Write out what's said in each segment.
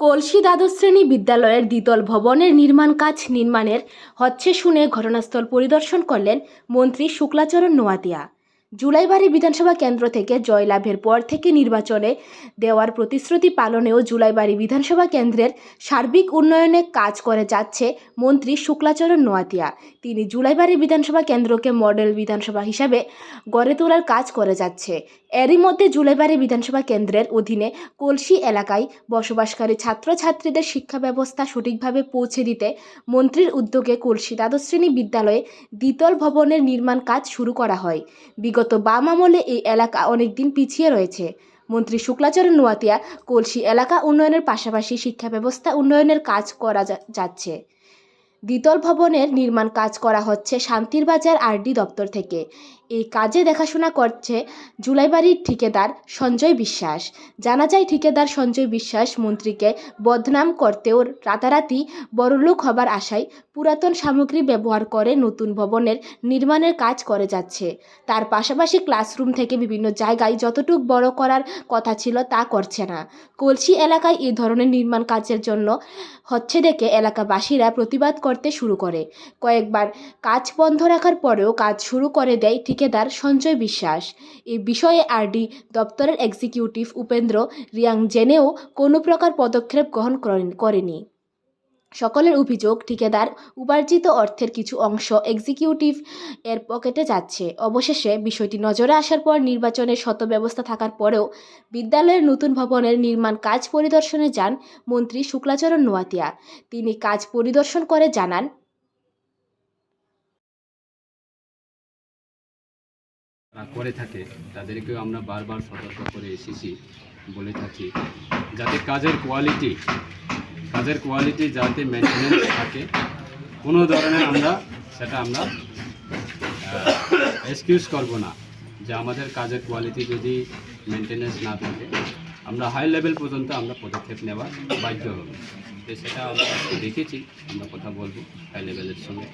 কলসি দ্বাদশ শ্রেণি বিদ্যালয়ের দ্বিতল ভবনের নির্মাণ কাজ নির্মাণের হচ্ছে শুনে ঘটনাস্থল পরিদর্শন করলেন মন্ত্রী শুক্লাচরণ নোয়াতিয়া। জুলাইবাড়ি বিধানসভা কেন্দ্র থেকে জয়লাভের পর থেকে নির্বাচনে দেওয়ার প্রতিশ্রুতি পালনেও জুলাইবাড়ি বিধানসভা কেন্দ্রের সার্বিক উন্নয়নে কাজ করে যাচ্ছে মন্ত্রী শুক্লাচরণ নোয়াতিয়া। তিনি জুলাইবাড়ি বিধানসভা কেন্দ্রকে মডেল বিধানসভা হিসাবে গড়ে তোলার কাজ করে যাচ্ছে। এরই মধ্যে জুলাইবাড়ি বিধানসভা কেন্দ্রের অধীনে কলসি এলাকায় বসবাসকারী ছাত্রছাত্রীদের শিক্ষা ব্যবস্থা সঠিকভাবে পৌঁছে দিতে মন্ত্রীর উদ্যোগে কলসি দ্বাদশ শ্রেণি বিদ্যালয়ে দ্বিতল ভবনের নির্মাণ কাজ শুরু করা হয়। বিগত বাম আমলে এই এলাকা অনেকদিন পিছিয়ে রয়েছে। মন্ত্রী শুক্লাচরণ নোয়াতিয়া কলসি এলাকা উন্নয়নের পাশাপাশি শিক্ষা ব্যবস্থা উন্নয়নের কাজ করা যাচ্ছে। দ্বিতল ভবনের নির্মাণ কাজ করা হচ্ছে শান্তির বাজার আরডি দপ্তর থেকে। এই কাজে দেখাশোনা করছে জুলাইবাড়ির ঠিকাদার সঞ্জয় বিশ্বাস। জানা যায়, ঠিকাদার সঞ্জয় বিশ্বাস মন্ত্রীকে বদনাম করতেও রাতারাতি বড়লোক হবার আশায় পুরাতন সামগ্রী ব্যবহার করে নতুন ভবনের নির্মাণের কাজ করে যাচ্ছে। তার পাশাপাশি ক্লাসরুম থেকে বিভিন্ন জায়গায় যতটুক বড় করার কথা ছিল তা করছে না। কলসি এলাকায় এই ধরনের নির্মাণ কাজের জন্য হচ্ছে দেখে এলাকাবাসীরা প্রতিবাদ করতে শুরু করে। কয়েকবার কাজ বন্ধ রাখার পরেও কাজ শুরু করে দেয় ঠিকাদার সঞ্জয় বিশ্বাস। এ বিষয়ে আরডি দপ্তরের এক্সিকিউটিভ উপেন্দ্র রিয়াং জেনেও কোনো প্রকার পদক্ষেপ গ্রহণ করেন- সকলের অভিযোগ, ঠিকাদার উপার্জিত অর্থের কিছু অংশ এক্সিকিউটিভ এর পকেটে যাচ্ছে। অবশেষে বিষয়টি নজরে আসার পর নির্বাচনের শত ব্যবস্থা থাকার পরেও বিদ্যালয়ের নতুন ভবনের নির্মাণ কাজ পরিদর্শনে যান মন্ত্রী শুক্লাচরণ নোয়াতিয়া। তিনি কাজ পরিদর্শন করে জানান করে থাকে, তাদেরকেও আমরা বারবার সতর্ক করে এসেছি, বলে থাকি। যাতে কাজের কোয়ালিটি কাজের কোয়ালিটি যাতে মেনটেন্স থাকে, কোনো ধরনের আমরা সেটা আমরা এক্সকিউজ করব না যে আমাদের কাজের কোয়ালিটি যদি মেনটেন্স না থাকে। আমরা হাই লেভেল পর্যন্ত আমরা পদক্ষেপ নেওয়ার বাধ্য হব। তো সেটা আমরা দেখেছি, আমরা কথা বলব হাই লেভেলের সঙ্গে।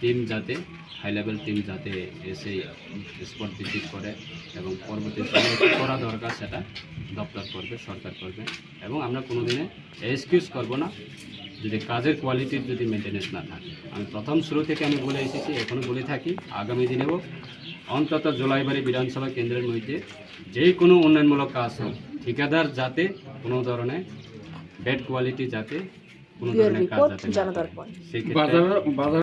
টিম যাতে হাই লেভেল টিম যাতে এসে স্পট ভিজিট করে এবং পরবর্তী সময়ে করা দরকার সেটা দপ্তর করবে, সরকার করবে এবং আমরা কোনো দিনে এক্সকিউজ করব না। যদি কাজের কোয়ালিটির যদি মেনটেনেন্স না থাকে। আমি প্রথম শুরু থেকে আমি বলে এসেছি এখনও বলে থাকি, আগামী দিনেও অন্তত জোলাইবাড়ি বিধানসভা কেন্দ্রের মধ্যে যে কোনো উন্নয়নমূলক কাজ হোক ঠিকাদার যাতে কোনো ধরনের বেড কোয়ালিটি যাতে কোনো ধরনের কাজ যাতে